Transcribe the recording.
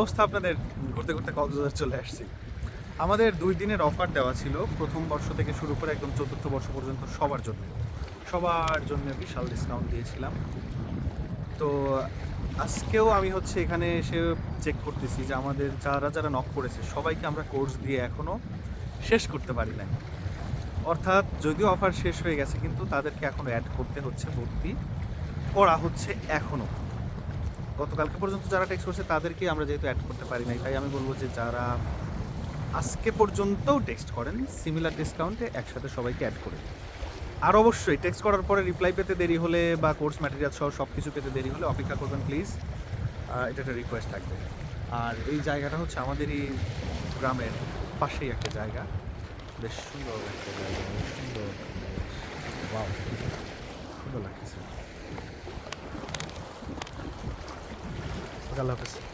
অবস্থা আপনাদের ঘুরতে ঘুরতে কক্সবাজার চলে আসছি। আমাদের দুই দিনের অফার দেওয়া ছিল প্রথম বর্ষ থেকে শুরু করে একদম চতুর্থ বর্ষ পর্যন্ত সবার জন্য। সবার জন্য বিশাল ডিসকাউন্ট দিয়েছিলাম। তো আজকেও আমি হচ্ছে এখানে এসে চেক করতেছি যে আমাদের যারা যারা নক করেছে, সবাইকে আমরা কোর্স দিয়ে এখনও শেষ করতে পারি নাই। অর্থাৎ যদিও অফার শেষ হয়ে গেছে, কিন্তু তাদেরকে এখনও অ্যাড করতে হচ্ছে, ভর্তি করা হচ্ছে এখনও গতকালকে পর্যন্ত যারা টেক্সট করছে, তাদেরকে আমরা যেহেতু অ্যাড করতে পারি নাই, তাই আমি বলব যে যারা আজকে পর্যন্তও টেক্সট করেন সিমিলার ডিসকাউন্টে একসাথে সবাইকে অ্যাড করে আর অবশ্যই টেক্সট করার পরে রিপ্লাই পেতে দেরি হলে বা কোর্স ম্যাটেরিয়াল সহ সব কিছু পেতে দেরি হলে অপেক্ষা করবেন প্লিজ এটা একটা রিকোয়েস্ট থাকবে। আর এই জায়গাটা হচ্ছে আমাদেরই গ্রামের পাশেই একটা জায়গা। বেশ সুন্দর একটা জায়গা সুন্দর সুন্দর আল্লাহ হাফেজ।